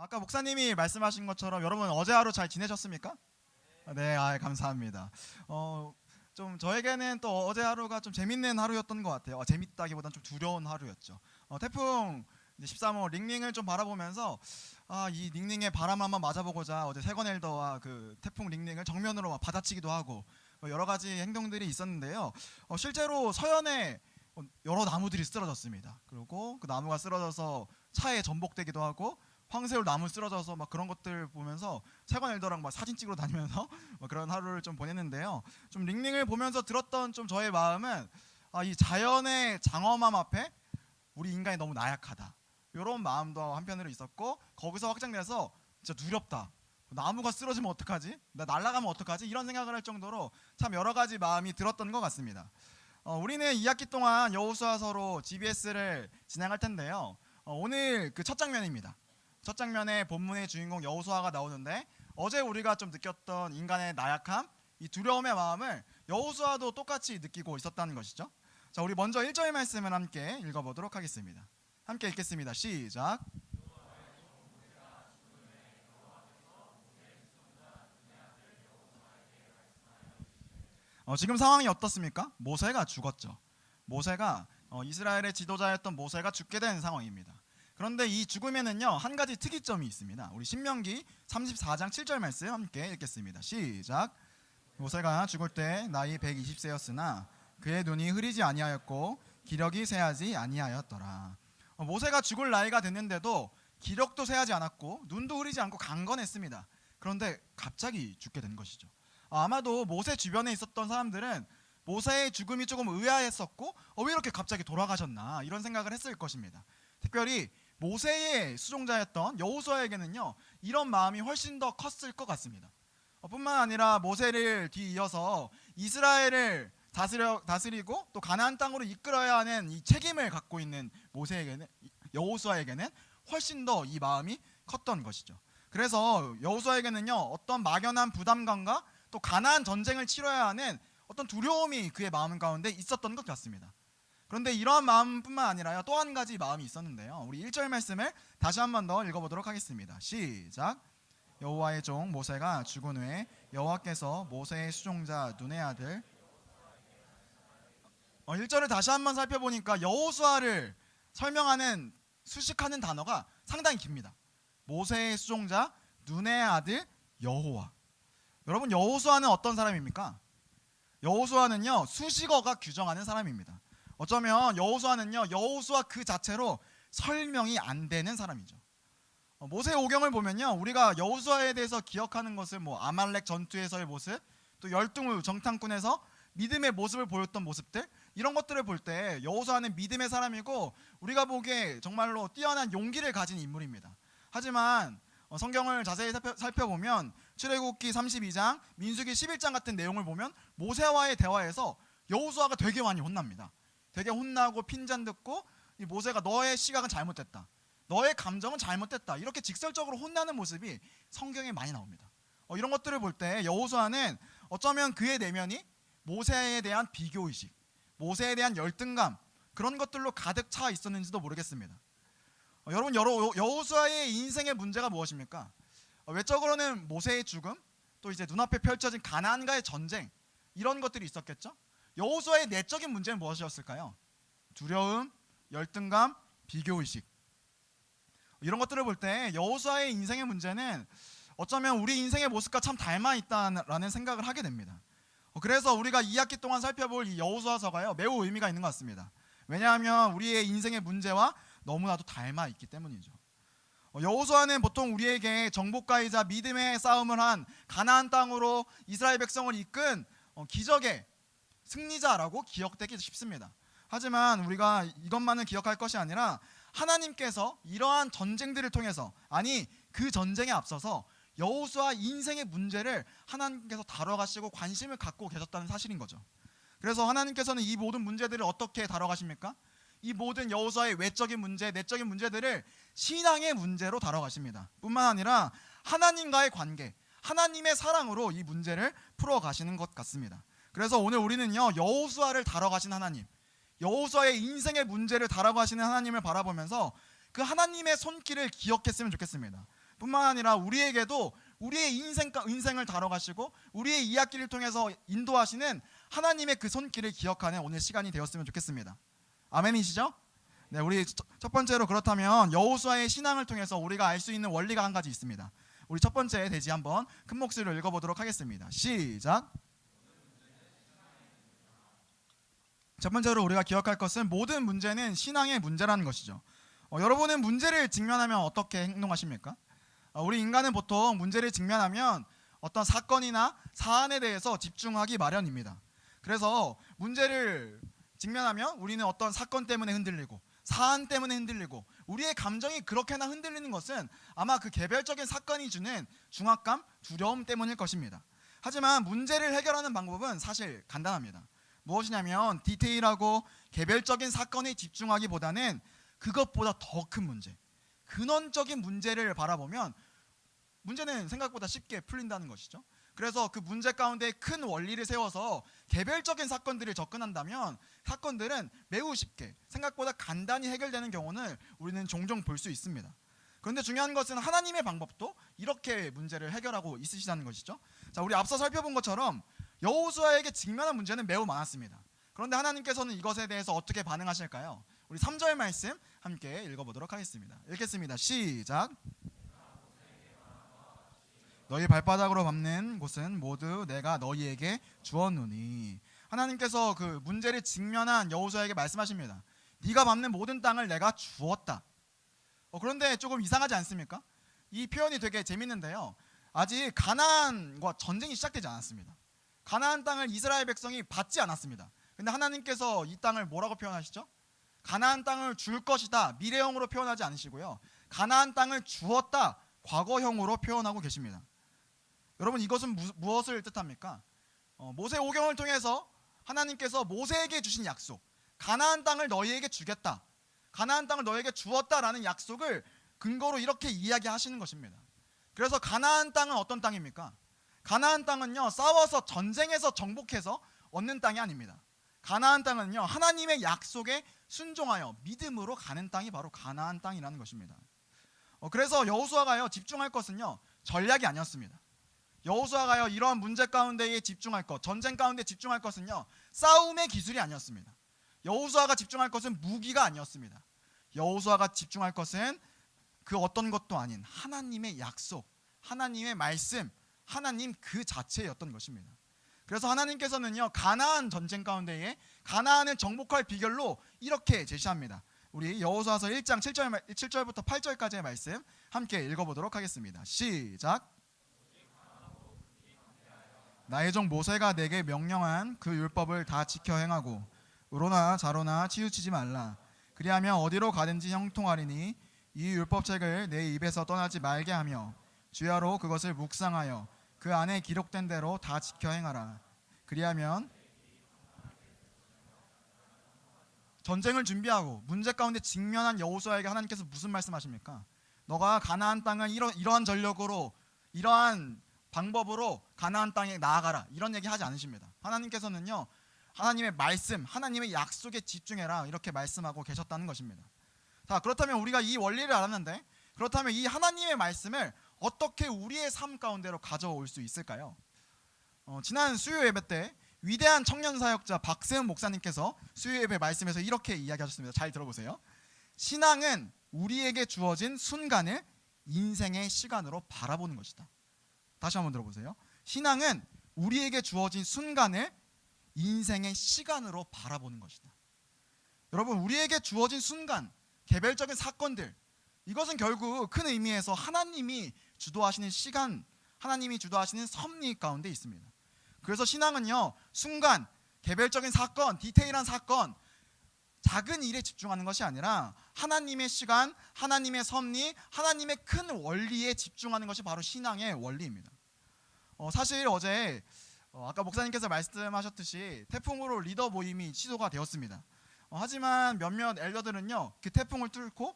아까 목사님이 말씀하신 것처럼 여러분 어제 하루 잘 지내셨습니까? 네, 아, 감사합니다. 어, 좀 저에게는 또 어제 하루가 좀 재밌는 하루였던 것 같아요. 어, 재밌다기보다는 좀 두려운 하루였죠. 어, 태풍 이제 13호 링링을 좀 바라보면서 아, 이 링링의 바람 한번 맞아보고자 어제 세건 엘더와 그 태풍 링링을 정면으로 막 받아치기도 하고 어, 여러 가지 행동들이 있었는데요. 어, 실제로 서연에 어, 여러 나무들이 쓰러졌습니다. 그리고 그 나무가 쓰러져서 차에 전복되기도 하고 황새울 나무 쓰러져서 막 그런 것들 보면서 세관 엘더랑 막 사진 찍으러 다니면서 막 그런 하루를 좀 보냈는데요. 좀 링링을 보면서 들었던 좀 저의 마음은 아, 이 자연의 장엄함 앞에 우리 인간이 너무 나약하다. 이런 마음도 한편으로 있었고 거기서 확장돼서 진짜 두렵다. 나무가 쓰러지면 어떡하지? 나 날아가면 어떡하지? 이런 생각을 할 정도로 참 여러 가지 마음이 들었던 것 같습니다. 어, 우리는 2학기 동안 여호수아서로 GBS를 진행할 텐데요. 어, 오늘 그 첫 장면입니다. 첫 장면에 본문의 주인공 여호수아가 나오는데 어제 우리가 좀 느꼈던 인간의 나약함, 이 두려움의 마음을 여호수아도 똑같이 느끼고 있었다는 것이죠. 자, 우리 먼저 1절 말씀을 함께 읽어 보도록 하겠습니다. 함께 읽겠습니다. 시작. 어, 지금 상황이 어떻습니까? 모세가 죽었죠. 모세가 어, 이스라엘의 지도자였던 모세가 죽게 된 상황입니다. 그런데 이 죽음에는요 한 가지 특이점이 있습니다. 우리 신명기 34장 7절 말씀 함께 읽겠습니다. 시작. 모세가 죽을 때 나이 120세였으나 그의 눈이 흐리지 아니하였고 기력이 새하지 아니하였더라. 어, 모세가 죽을 나이가 됐는데도 기력도 새하지 않았고 눈도 흐리지 않고 강건했습니다. 그런데 갑자기 죽게 된 것이죠. 아, 아마도 모세 주변에 있었던 사람들은 모세의 죽음이 조금 의아했었고 어, 왜 이렇게 갑자기 돌아가셨나 이런 생각을 했을 것입니다. 특별히 모세의 수종자였던 여호수아에게는요 이런 마음이 훨씬 더 컸을 것 같습니다. 어, 뿐만 아니라 모세를 뒤이어서 이스라엘을 다스려 다스리고 또 가나안 땅으로 이끌어야 하는 이 책임을 갖고 있는 모세에게는 여호수아에게는 훨씬 더 이 마음이 컸던 것이죠. 그래서 여호수아에게는요 어떤 막연한 부담감과 또 가나안 전쟁을 치러야 하는 어떤 두려움이 그의 마음 가운데 있었던 것 같습니다. 그런데 이러한 마음뿐만 아니라 또한 가지 마음이 있었는데요. 우리 1절 말씀을 다시 한 번 더 읽어 보도록 하겠습니다. 시작. 여호와의 종 모세가 죽은 후에 여호와께서 모세의 수종자 눈의 아들 어, 1절을 다시 한 번 살펴보니까 여호수아를 설명하는 수식하는 단어가 상당히 깁니다. 모세의 수종자 눈의 아들 여호와. 여러분 여호수아는 어떤 사람입니까? 여호수아는요 수식어가 규정하는 사람입니다. 어쩌면 여호수아는요 여호수아 그 자체로 설명이 안 되는 사람이죠. 어, 모세 오경을 보면요 우리가 여호수아에 대해서 기억하는 것을 뭐 아말렉 전투에서의 모습, 또 열등의 정탐꾼에서 믿음의 모습을 보였던 모습들 이런 것들을 볼 때 여호수아는 믿음의 사람이고 우리가 보기에 정말로 뛰어난 용기를 가진 인물입니다. 하지만 어, 성경을 자세히 살펴, 살펴보면 출애굽기 32장, 민수기 11장 같은 내용을 보면 모세와의 대화에서 여호수아가 되게 많이 혼납니다. 되게 혼나고 핀잔 듣고 이 모세가 너의 시각은 잘못됐다. 너의 감정은 잘못됐다. 이렇게 직설적으로 혼나는 모습이 성경에 많이 나옵니다. 어, 이런 것들을 볼 때 여호수아는 어쩌면 그의 내면이 모세에 대한 비교 의식, 모세에 대한 열등감 그런 것들로 가득 차 있었는지도 모르겠습니다. 어, 여러분 여러 여호수아의 인생의 문제가 무엇입니까? 어, 외적으로는 모세의 죽음, 또 이제 눈앞에 펼쳐진 가나안과의 전쟁 이런 것들이 있었겠죠. 여호수아의 내적인 문제는 무엇이었을까요? 두려움, 열등감, 비교 의식. 이런 것들을 볼 때 여호수아의 인생의 문제는 어쩌면 우리 인생의 모습과 참 닮아 있다라는 생각을 하게 됩니다. 어, 그래서 우리가 2학기 동안 살펴볼 이 여호수아서가요 매우 의미가 있는 것 같습니다. 왜냐하면 우리의 인생의 문제와 너무나도 닮아 있기 때문이죠. 어, 여호수아는 보통 우리에게 정복가이자 믿음의 싸움을 한 가나안 땅으로 이스라엘 백성을 이끈 어, 기적의 승리자라고 기억되기 쉽습니다. 하지만 우리가 이것만을 기억할 것이 아니라 하나님께서 이러한 전쟁들을 통해서 아니 그 전쟁에 앞서서 여호수아 인생의 문제를 하나님께서 다뤄가시고 관심을 갖고 계셨다는 사실인 거죠. 그래서 하나님께서는 이 모든 문제들을 어떻게 다뤄가십니까? 이 모든 여호수아의 외적인 문제, 내적인 문제들을 신앙의 문제로 다뤄가십니다. 뿐만 아니라 하나님과의 관계, 하나님의 사랑으로 이 문제를 풀어가시는 것 같습니다. 그래서 오늘 우리는요 여호수아를 다뤄가신 하나님, 여호수아의 인생의 문제를 다뤄가시는 하나님을 바라보면서 그 하나님의 손길을 기억했으면 좋겠습니다. 뿐만 아니라 우리에게도 우리의 인생 인생을 다뤄가시고 우리의 이야기를 통해서 인도하시는 하나님의 그 손길을 기억하는 오늘 시간이 되었으면 좋겠습니다. 아멘이시죠? 네, 우리 첫- 첫 번째로 그렇다면 여호수아의 신앙을 통해서 우리가 알 수 있는 원리가 한 가지 있습니다. 우리 첫 번째 대지 한번 큰 목소리로 읽어보도록 하겠습니다. 시작. 첫 번째로 우리가 기억할 것은 모든 문제는 신앙의 문제라는 것이죠. 어, 여러분은 문제를 직면하면 어떻게 행동하십니까? 어, 우리 인간은 보통 문제를 직면하면 어떤 사건이나 사안에 대해서 집중하기 마련입니다. 그래서 문제를 직면하면 우리는 어떤 사건 때문에 흔들리고 사안 때문에 흔들리고 우리의 감정이 그렇게나 흔들리는 것은 아마 그 개별적인 사건이 주는 중압감, 두려움 때문일 것입니다. 하지만 문제를 해결하는 방법은 사실 간단합니다. 무엇이냐면 디테일하고 개별적인 사건에 집중하기보다는 그것보다 더 큰 문제, 근원적인 문제를 바라보면 문제는 생각보다 쉽게 풀린다는 것이죠. 그래서 그 문제 가운데 큰 원리를 세워서 개별적인 사건들을 접근한다면 사건들은 매우 쉽게 생각보다 간단히 해결되는 경우는 우리는 종종 볼 수 있습니다. 그런데 중요한 것은 하나님의 방법도 이렇게 문제를 해결하고 있으시다는 것이죠. 자, 우리 앞서 살펴본 것처럼 여호수아에게 직면한 문제는 매우 많았습니다. 그런데 하나님께서는 이것에 대해서 어떻게 반응하실까요? 우리 3절 말씀 함께 읽어보도록 하겠습니다. 읽겠습니다. 시작. 너희 발바닥으로 밟는 곳은 모두 내가 너희에게 주었노니 하나님께서 그 문제를 직면한 여호수아에게 말씀하십니다. 네가 밟는 모든 땅을 내가 주었다. 어, 그런데 조금 이상하지 않습니까? 이 표현이 되게 재밌는데요. 아직 가나안과 전쟁이 시작되지 않았습니다. 가나안 땅을 이스라엘 백성이 받지 않았습니다. 근데 하나님께서 이 땅을 뭐라고 표현하시죠? 가나안 땅을 줄 것이다. 미래형으로 표현하지 않으시고요. 가나안 땅을 주었다. 과거형으로 표현하고 계십니다. 여러분 이것은 무, 무엇을 뜻합니까? 어, 모세 오경을 통해서 하나님께서 모세에게 주신 약속, 가나안 땅을 너희에게 주겠다. 가나안 땅을 너희에게 주었다라는 약속을 근거로 이렇게 이야기하시는 것입니다. 그래서 가나안 땅은 어떤 땅입니까? 가나안 땅은요 싸워서 전쟁에서 정복해서 얻는 땅이 아닙니다. 가나안 땅은요 하나님의 약속에 순종하여 믿음으로 가는 땅이 바로 가나안 땅이라는 것입니다. 어, 그래서 여호수아가요 집중할 것은요 전략이 아니었습니다. 여호수아가요 이러한 문제 가운데에 집중할 것, 전쟁 가운데 집중할 것은요 싸움의 기술이 아니었습니다. 여호수아가 집중할 것은 무기가 아니었습니다. 여호수아가 집중할 것은 그 어떤 것도 아닌 하나님의 약속, 하나님의 말씀, 하나님 그 자체였던 것입니다. 그래서 하나님께서는요 가나안 전쟁 가운데에 가나안을 정복할 비결로 이렇게 제시합니다. 우리 여호수아서 1장 7절 7절부터 8절까지의 말씀 함께 읽어보도록 하겠습니다. 시작. 나의 종 모세가 내게 명령한 그 율법을 다 지켜 행하고 의로나 자로나 치우치지 말라. 그리하면 어디로 가든지 형통하리니 이 율법책을 내 입에서 떠나지 말게 하며 주야로 그것을 묵상하여 그 안에 기록된 대로 다 지켜 행하라. 그리하면 전쟁을 준비하고 문제 가운데 직면한 여호수아에게 하나님께서 무슨 말씀하십니까? 너가 가나안 땅을 이러, 이러한 전력으로 이러한 방법으로 가나안 땅에 나아가라 이런 얘기 하지 않으십니다. 하나님께서는요 하나님의 말씀, 하나님의 약속에 집중해라 이렇게 말씀하고 계셨다는 것입니다. 자 그렇다면 우리가 이 원리를 알았는데 그렇다면 이 하나님의 말씀을 어떻게 우리의 삶 가운데로 가져올 수 있을까요? 어, 지난 수요 예배 때 위대한 청년 사역자 박세훈 목사님께서 수요 예배 말씀에서 이렇게 이야기하셨습니다. 잘 들어보세요. 신앙은 우리에게 주어진 순간을 인생의 시간으로 바라보는 것이다. 다시 한번 들어보세요. 신앙은 우리에게 주어진 순간을 인생의 시간으로 바라보는 것이다. 여러분, 우리에게 주어진 순간, 개별적인 사건들, 이것은 결국 큰 의미에서 하나님이 주도하시는 시간, 하나님이 주도하시는 섭리 가운데 있습니다. 그래서 신앙은요, 순간, 개별적인 사건, 디테일한 사건, 작은 일에 집중하는 것이 아니라 하나님의 시간, 하나님의 섭리, 하나님의 큰 원리에 집중하는 것이 바로 신앙의 원리입니다. 어, 사실 어제 어, 아까 목사님께서 말씀하셨듯이 태풍으로 리더 모임이 취소가 되었습니다. 어, 하지만 몇몇 엘더들은요 그 태풍을 뚫고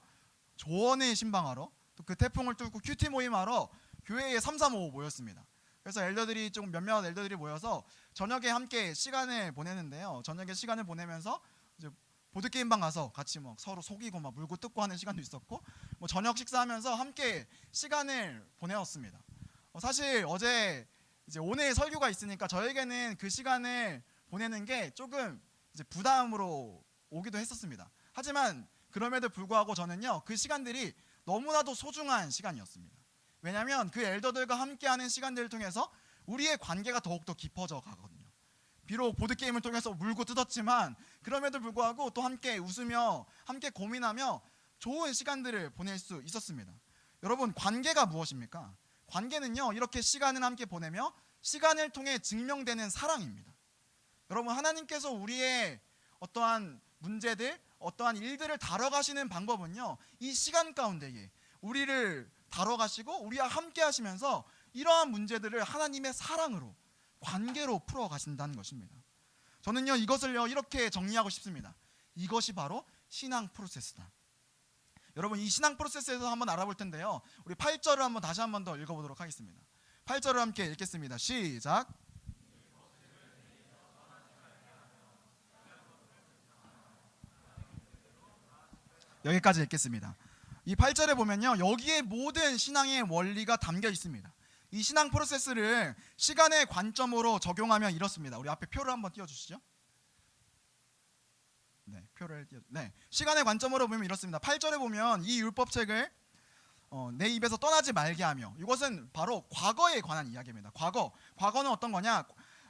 조언의 신방하러 또 그 태풍을 뚫고 큐티 모임하러 교회에 335 모였습니다. 그래서 엘더들이 좀 몇몇 엘더들이 모여서 저녁에 함께 시간을 보내는데요. 저녁에 시간을 보내면서 이제 보드 게임방 가서 같이 뭐 서로 속이고 막 물고 뜯고 하는 시간도 있었고 뭐 저녁 식사하면서 함께 시간을 보내었습니다. 어, 사실 어제 이제 오늘 설교가 있으니까 저에게는 그 시간을 보내는 게 조금 이제 부담으로 오기도 했었습니다. 하지만 그럼에도 불구하고 저는요 그 시간들이 너무나도 소중한 시간이었습니다. 왜냐하면 그 엘더들과 함께하는 시간들을 통해서 우리의 관계가 더욱더 깊어져 가거든요. 비록 보드 게임을 통해서 물고 뜯었지만 그럼에도 불구하고 또 함께 웃으며 함께 고민하며 좋은 시간들을 보낼 수 있었습니다. 여러분 관계가 무엇입니까? 관계는요 이렇게 시간을 함께 보내며 시간을 통해 증명되는 사랑입니다. 여러분 하나님께서 우리의 어떠한 문제들, 어떠한 일들을 다뤄가시는 방법은요 이 시간 가운데에 우리를 다뤄가시고 우리와 함께 하시면서 이러한 문제들을 하나님의 사랑으로 관계로 풀어 가신다는 것입니다. 저는요 이것을요 이렇게 정리하고 싶습니다. 이것이 바로 신앙 프로세스다. 여러분 이 신앙 프로세스에서 한번 알아볼 텐데요. 우리 8절을 한번 다시 한번 더 읽어보도록 하겠습니다. 8절을 함께 읽겠습니다. 시작. 여기까지 읽겠습니다. 이 8절에 보면요. 여기에 모든 신앙의 원리가 담겨 있습니다. 이 신앙 프로세스를 시간의 관점으로 적용하면 이렇습니다. 우리 앞에 표를 한번 띄워 주시죠. 네, 표를 띄워. 네. 시간의 관점으로 보면 이렇습니다. 8절에 보면 이 율법책을 어, 내 입에서 떠나지 말게 하며 이것은 바로 과거에 관한 이야기입니다. 과거. 과거는 어떤 거냐?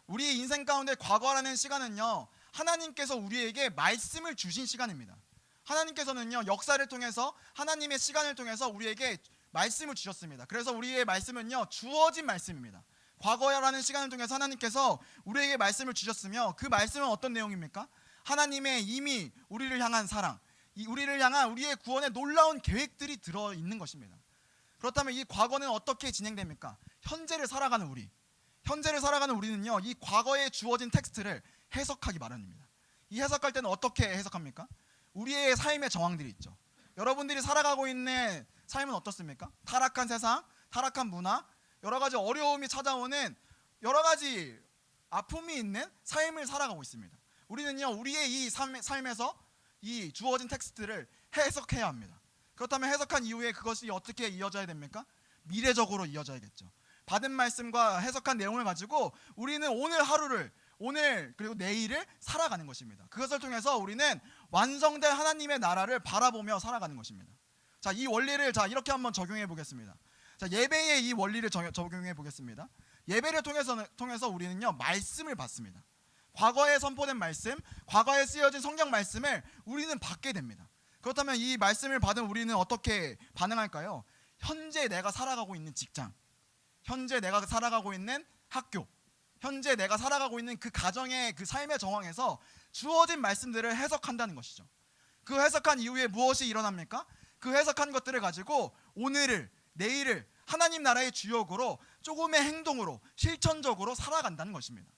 우리 인생 가운데 과거라는 시간은요. 하나님께서 우리에게 말씀을 주신 시간입니다. 하나님께서는요. 역사를 통해서 하나님의 시간을 통해서 우리에게 말씀을 주셨습니다. 그래서 우리의 말씀은요. 주어진 말씀입니다. 과거라는 시간을 통해서 하나님께서 우리에게 말씀을 주셨으며 그 말씀은 어떤 내용입니까? 하나님의 이미 우리를 향한 사랑, 이 우리를 향한 우리의 구원의 놀라운 계획들이 들어 있는 것입니다. 그렇다면 이 과거는 어떻게 진행됩니까? 현재를 살아가는 우리, 현재를 살아가는 우리는요, 이 과거에 주어진 텍스트를 해석하기 마련입니다. 이 해석할 때는 어떻게 해석합니까? 우리의 삶의 정황들이 있죠. 여러분들이 살아가고 있는 삶은 어떻습니까? 타락한 세상, 타락한 문화, 여러 가지 어려움이 찾아오는 여러 가지 아픔이 있는 삶을 살아가고 있습니다. 우리는요, 우리의 이 삶, 삶에서 이 주어진 텍스트를 해석해야 합니다. 그렇다면 해석한 이후에 그것이 어떻게 이어져야 됩니까? 미래적으로 이어져야겠죠. 받은 말씀과 해석한 내용을 가지고 우리는 오늘 하루를 오늘 그리고 내일을 살아가는 것입니다. 그것을 통해서 우리는 완성된 하나님의 나라를 바라보며 살아가는 것입니다. 자, 이 원리를 자 이렇게 한번 적용해 보겠습니다. 자, 예배의 이 원리를 적- 적용해 보겠습니다. 예배를 통해서 통해서 우리는요 말씀을 받습니다. 과거에 선포된 말씀, 과거에 쓰여진 성경 말씀을 우리는 받게 됩니다. 그렇다면 이 말씀을 받은 우리는 어떻게 반응할까요? 현재 내가 살아가고 있는 직장, 현재 내가 살아가고 있는 학교, 현재 내가 살아가고 있는 그 가정의 그 삶의 정황에서 주어진 말씀들을 해석한다는 것이죠. 그 해석한 이후에 무엇이 일어납니까? 그 해석한 것들을 가지고 오늘을, 내일을 하나님 나라의 주역으로 조금의 행동으로 실천적으로 살아간다는 것입니다.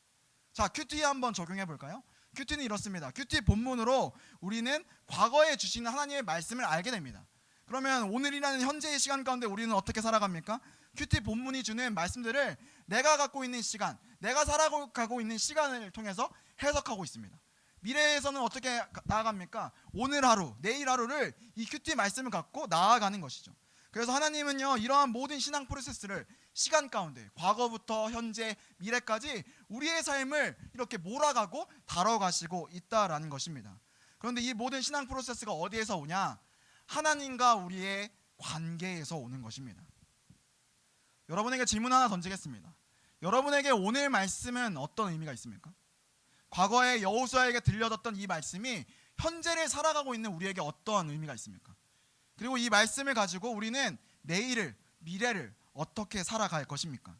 자, 큐티 한번 적용해 볼까요? 큐티는 이렇습니다. 큐티 본문으로 우리는 과거에 주시는 하나님의 말씀을 알게 됩니다. 그러면 오늘이라는 현재의 시간 가운데 우리는 어떻게 살아갑니까? 큐티 본문이 주는 말씀들을 내가 갖고 있는 시간, 내가 살아가고 있는 시간을 통해서 해석하고 있습니다. 미래에서는 어떻게 가- 나아갑니까? 오늘 하루, 내일 하루를 이 큐티 말씀을 갖고 나아가는 것이죠. 그래서 하나님은요 이러한 모든 신앙 프로세스를 시간 가운데 과거부터 현재 미래까지 우리의 삶을 이렇게 몰아가고 다뤄가시고 있다라는 것입니다. 그런데 이 모든 신앙 프로세스가 어디에서 오냐? 하나님과 우리의 관계에서 오는 것입니다. 여러분에게 질문 하나 던지겠습니다. 여러분에게 오늘 말씀은 어떤 의미가 있습니까? 과거에 여호수아에게 들려졌던 이 말씀이 현재를 살아가고 있는 우리에게 어떠한 의미가 있습니까? 그리고 이 말씀을 가지고 우리는 내일을 미래를 어떻게 살아갈 것입니까?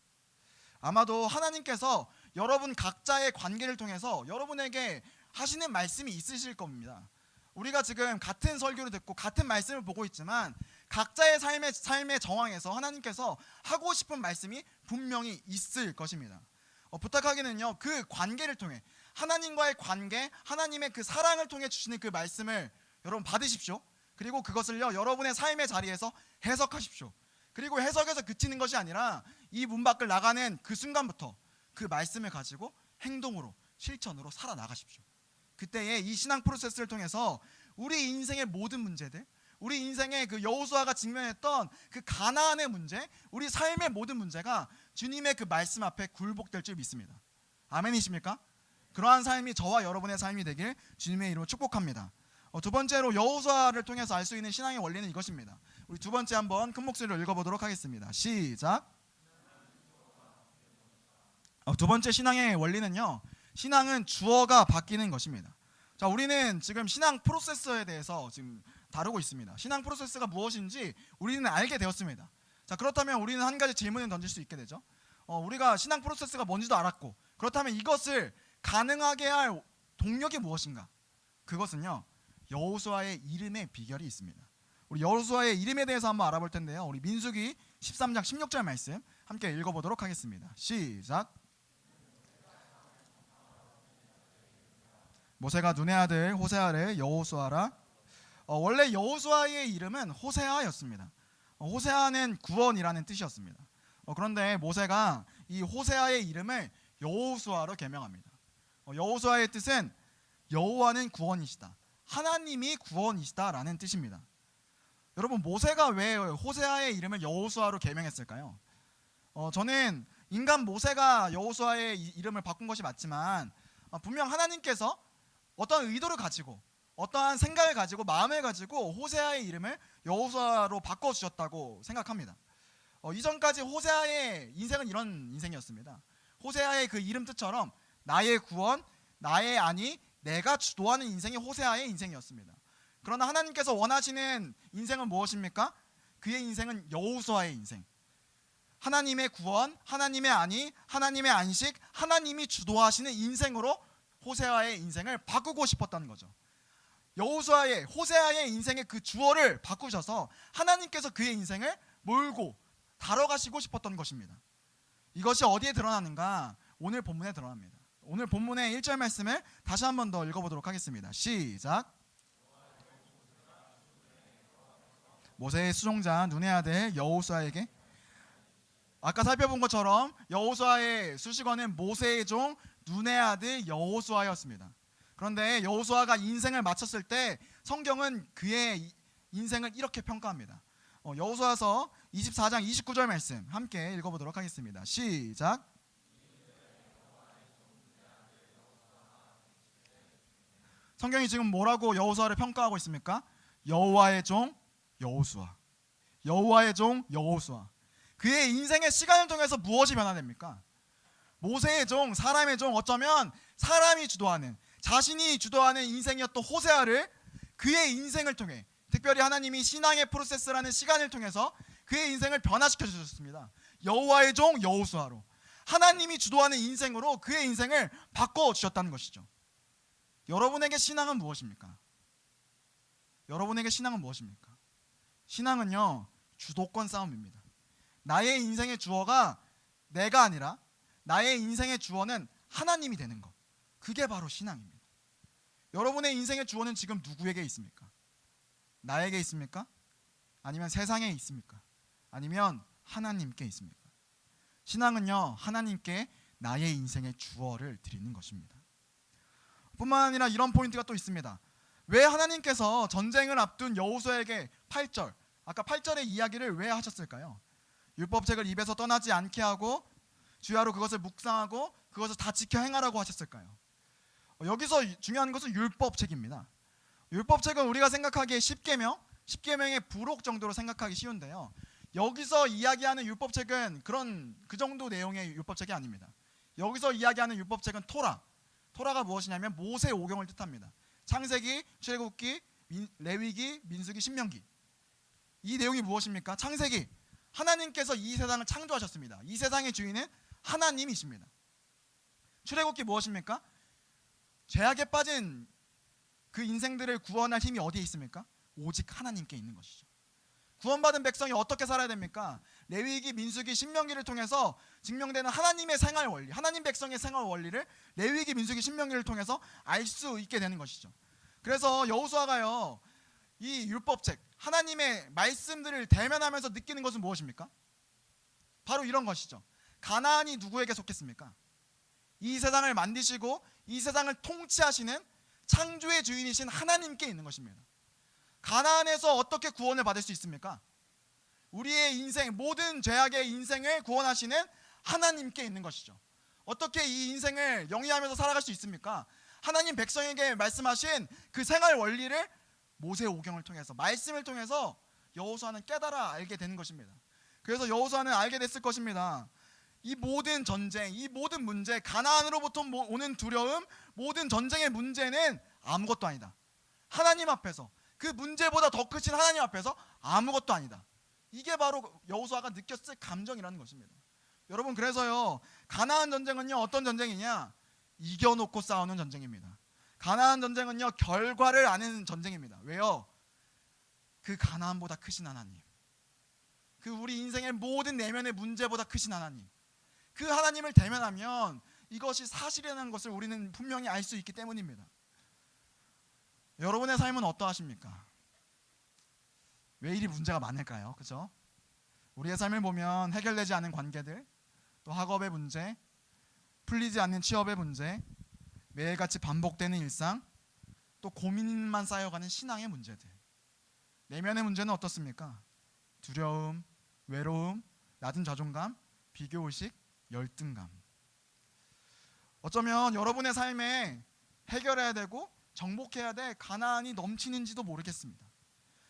아마도 하나님께서 여러분 각자의 관계를 통해서 여러분에게 하시는 말씀이 있으실 겁니다. 우리가 지금 같은 설교를 듣고 같은 말씀을 보고 있지만 각자의 삶의 삶의 정황에서 하나님께서 하고 싶은 말씀이 분명히 있을 것입니다. 어, 부탁하기는요 그 관계를 통해 하나님과의 관계, 하나님의 그 사랑을 통해 주시는 그 말씀을 여러분 받으십시오. 그리고 그것을요 여러분의 삶의 자리에서 해석하십시오. 그리고 해석에서 그치는 것이 아니라 이 문 밖을 나가는 그 순간부터 그 말씀을 가지고 행동으로 실천으로 살아 나가십시오. 그때에 이 신앙 프로세스를 통해서 우리 인생의 모든 문제들, 우리 인생의 그 여호수아가 직면했던 그 가나안의 문제, 우리 삶의 모든 문제가 주님의 그 말씀 앞에 굴복될 줄 믿습니다. 아멘이십니까? 그러한 삶이 저와 여러분의 삶이 되길 주님의 이름으로 축복합니다. 어, 두 번째로 여호수아를 통해서 알 수 있는 신앙의 원리는 이것입니다. 우리 두 번째 한번 큰 목소리로 읽어보도록 하겠습니다. 시작. 어, 두 번째 신앙의 원리는요. 신앙은 주어가 바뀌는 것입니다. 자, 우리는 지금 신앙 프로세스에 대해서 지금 다루고 있습니다. 신앙 프로세스가 무엇인지 우리는 알게 되었습니다. 자, 그렇다면 우리는 한 가지 질문을 던질 수 있게 되죠. 어, 우리가 신앙 프로세스가 뭔지도 알았고, 그렇다면 이것을 가능하게 할 동력이 무엇인가? 그것은요. 여호수아의 이름의 비결이 있습니다. 우리 여호수아의 이름에 대해서 한번 알아볼 텐데요. 우리 민수기 13장 16절 말씀 함께 읽어보도록 하겠습니다. 시작. 모세가 눈의 아들 호세아를 여호수아라. 어, 원래 여호수아의 이름은 호세아였습니다. 어, 호세아는 구원이라는 뜻이었습니다. 어, 그런데 모세가 이 호세아의 이름을 여호수아로 개명합니다. 어, 여호수아의 뜻은 여호와는 구원이시다. 하나님이 구원이시다라는 뜻입니다. 여러분 모세가 왜 호세아의 이름을 여호수아로 개명했을까요? 어, 저는 인간 모세가 여호수아의 이- 이름을 바꾼 것이 맞지만 어, 분명 하나님께서 어떤 의도를 가지고 어떠한 생각을 가지고 마음을 가지고 호세아의 이름을 여호수아로 바꿔 주셨다고 생각합니다. 어, 이전까지 호세아의 인생은 이런 인생이었습니다. 호세아의 그 이름 뜻처럼 나의 구원, 나의 안위, 내가 주도하는 인생이 호세아의 인생이었습니다. 그러나 하나님께서 원하시는 인생은 무엇입니까? 그의 인생은 여호수아의 인생. 하나님의 구원, 하나님의 안위, 하나님의 안식, 하나님이 주도하시는 인생으로 호세아의 인생을 바꾸고 싶었다는 거죠. 여호수아의 호세아의 인생의 그 주어를 바꾸셔서 하나님께서 그의 인생을 몰고 다뤄가시고 싶었던 것입니다. 이것이 어디에 드러나는가? 오늘 본문에 드러납니다. 오늘 본문의 1절 말씀을 다시 한 번 더 읽어보도록 하겠습니다. 시작. 모세의 수종자 눈의 아들 여호수아에게 아까 살펴본 것처럼 여호수아의 수식어는 모세의 종 눈의 아들 여호수아였습니다. 그런데 여호수아가 인생을 마쳤을 때 성경은 그의 이- 인생을 이렇게 평가합니다. 어, 여호수아서 24장 29절 말씀 함께 읽어보도록 하겠습니다. 시작. 성경이 지금 뭐라고 여호수아를 평가하고 있습니까? 여호와의 종 여호수아. 여호와의 종 여호수아. 그의 인생의 시간을 통해서 무엇이 변화됩니까? 모세의 종, 사람의 종, 어쩌면 사람이 주도하는 자신이 주도하는 인생이었던 호세아를 그의 인생을 통해 특별히 하나님이 신앙의 프로세스라는 시간을 통해서 그의 인생을 변화시켜 주셨습니다. 여호와의 종 여호수아로 하나님이 주도하는 인생으로 그의 인생을 바꿔 주셨다는 것이죠. 여러분에게 신앙은 무엇입니까? 여러분에게 신앙은 무엇입니까? 신앙은요 주도권 싸움입니다. 나의 인생의 주어가 내가 아니라 나의 인생의 주어는 하나님이 되는 것. 그게 바로 신앙입니다. 여러분의 인생의 주어는 지금 누구에게 있습니까? 나에게 있습니까? 아니면 세상에 있습니까? 아니면 하나님께 있습니까? 신앙은요 하나님께 나의 인생의 주어를 드리는 것입니다. 뿐만 아니라 이런 포인트가 또 있습니다. 왜 하나님께서 전쟁을 앞둔 여호수아에게 8절 아까 8절의 이야기를 왜 하셨을까요? 율법책을 입에서 떠나지 않게 하고 주야로 그것을 묵상하고 그것을 다 지켜 행하라고 하셨을까요? 어, 여기서 중요한 것은 율법책입니다. 율법책은 우리가 생각하기에 10계명, 10계명의 부록 정도로 생각하기 쉬운데요. 여기서 이야기하는 율법책은 그런 그 정도 내용의 율법책이 아닙니다. 여기서 이야기하는 율법책은 토라. 토라가 무엇이냐면 모세 오경을 뜻합니다. 창세기, 출애굽기, 민- 레위기, 민수기, 신명기. 이 내용이 무엇입니까? 창세기. 하나님께서 이 세상을 창조하셨습니다. 이 세상의 주인은 하나님이십니다. 출애굽기 무엇입니까? 죄악에 빠진 그 인생들을 구원할 힘이 어디에 있습니까? 오직 하나님께 있는 것이죠. 구원받은 백성이 어떻게 살아야 됩니까? 레위기, 민수기, 신명기를 통해서 증명되는 하나님의 생활 원리, 하나님 백성의 생활 원리를 레위기, 민수기, 신명기를 통해서 알 수 있게 되는 것이죠. 그래서 여호수아가요 이 율법책 하나님의 말씀들을 대면하면서 느끼는 것은 무엇입니까? 바로 이런 것이죠. 가나안이 누구에게 속했습니까? 이 세상을 만드시고 이 세상을 통치하시는 창조의 주인이신 하나님께 있는 것입니다. 가나안에서 어떻게 구원을 받을 수 있습니까? 우리의 인생 모든 죄악의 인생을 구원하시는 하나님께 있는 것이죠. 어떻게 이 인생을 영위하면서 살아갈 수 있습니까? 하나님 백성에게 말씀하신 그 생활 원리를 모세 오경을 통해서 말씀을 통해서 여호수아는 깨달아 알게 되는 것입니다. 그래서 여호수아는 알게 됐을 것입니다. 이 모든 전쟁, 이 모든 문제, 가나안으로부터 모- 오는 두려움, 모든 전쟁의 문제는 아무것도 아니다. 하나님 앞에서 그 문제보다 더 크신 하나님 앞에서 아무것도 아니다. 이게 바로 여호수아가 느꼈을 감정이라는 것입니다. 여러분 그래서요 가나안 전쟁은요 어떤 전쟁이냐 이겨놓고 싸우는 전쟁입니다. 가나안 전쟁은요 결과를 아는 전쟁입니다. 왜요? 그 가나안보다 크신 하나님, 그 우리 인생의 모든 내면의 문제보다 크신 하나님, 그 하나님을 대면하면 이것이 사실이라는 것을 우리는 분명히 알 수 있기 때문입니다. 여러분의 삶은 어떠하십니까? 왜 이리 문제가 많을까요? 그죠? 우리의 삶을 보면 해결되지 않은 관계들, 또 학업의 문제, 풀리지 않는 취업의 문제, 매일같이 반복되는 일상, 또 고민만 쌓여가는 신앙의 문제들. 내면의 문제는 어떻습니까? 두려움, 외로움, 낮은 자존감, 비교 의식, 열등감. 어쩌면 여러분의 삶에 해결해야 되고 정복해야 될 가난이 넘치는지도 모르겠습니다.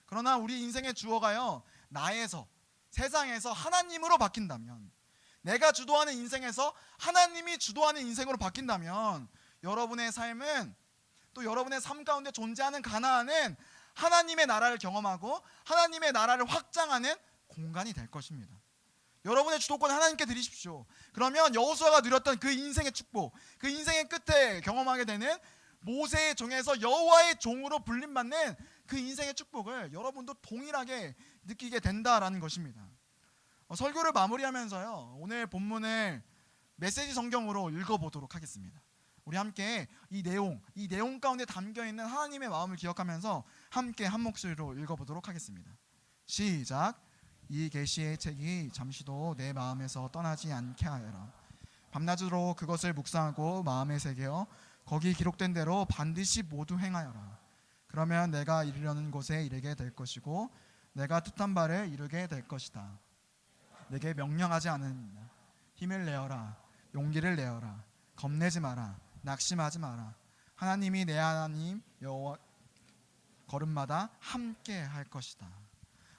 그러나 우리 인생의 주어가요 나에서 세상에서 하나님으로 바뀐다면 내가 주도하는 인생에서 하나님이 주도하는 인생으로 바뀐다면 여러분의 삶은 또 여러분의 삶 가운데 존재하는 가나안은 하나님의 나라를 경험하고 하나님의 나라를 확장하는 공간이 될 것입니다. 여러분의 주도권 하나님께 드리십시오. 그러면 여호수아가 누렸던 그 인생의 축복, 그 인생의 끝에 경험하게 되는 모세의 종에서 여호와의 종으로 불림받는 그 인생의 축복을 여러분도 동일하게 느끼게 된다라는 것입니다. 어, 설교를 마무리하면서요 오늘 본문을 메시지 성경으로 읽어보도록 하겠습니다. 우리 함께 이 내용, 이 내용 가운데 담겨 있는 하나님의 마음을 기억하면서 함께 한 목소리로 읽어보도록 하겠습니다. 시작. 이 계시의 책이 잠시도 내 마음에서 떠나지 않게 하여라. 밤낮으로 그것을 묵상하고 마음에 새겨 거기 기록된 대로 반드시 모두 행하여라. 그러면 내가 이르려는 곳에 이르게 될 것이고 내가 뜻한 바를 이루게 될 것이다. 내게 명령하지 않은 힘을 내어라. 용기를 내어라. 겁내지 마라. 낙심하지 마라. 하나님이 내 하나님 여호와 걸음마다 함께 할 것이다.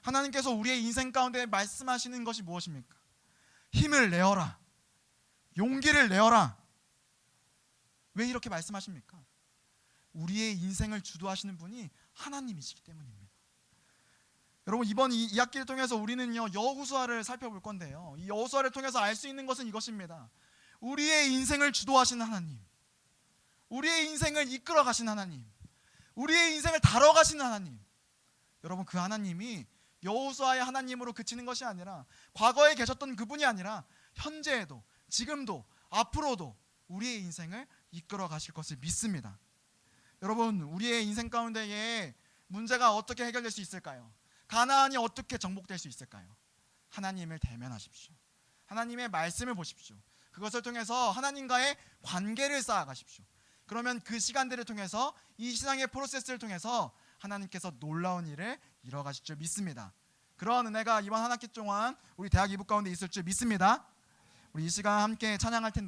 하나님께서 우리의 인생 가운데 말씀하시는 것이 무엇입니까? 힘을 내어라. 용기를 내어라. 왜 이렇게 말씀하십니까? 우리의 인생을 주도하시는 분이 하나님이시기 때문입니다. 여러분 이번 이, 이 학기를 통해서 우리는요 여호수아를 살펴볼 건데요. 이 여호수아를 통해서 알 수 있는 것은 이것입니다. 우리의 인생을 주도하시는 하나님, 우리의 인생을 이끌어 가신 하나님, 우리의 인생을 다뤄 가시는 하나님. 여러분 그 하나님이 여호수아의 하나님으로 그치는 것이 아니라 과거에 계셨던 그분이 아니라 현재에도 지금도 앞으로도 우리의 인생을 이끌어 가실 것을 믿습니다. 여러분 우리의 인생 가운데에 문제가 어떻게 해결될 수 있을까요? 가나안이 어떻게 정복될 수 있을까요? 하나님을 대면하십시오. 하나님의 말씀을 보십시오. 그것을 통해서 하나님과의 관계를 쌓아가십시오. 그러면 그 시간들을 통해서 이 신앙의 프로세스를 통해서 하나님께서 놀라운 일을 이뤄 가실 줄 믿습니다. 그런 은혜가 이번 한 학기 동안 우리 대학 이부 가운데 있을 줄 믿습니다. 우리 이 시간 함께 찬양할 텐데.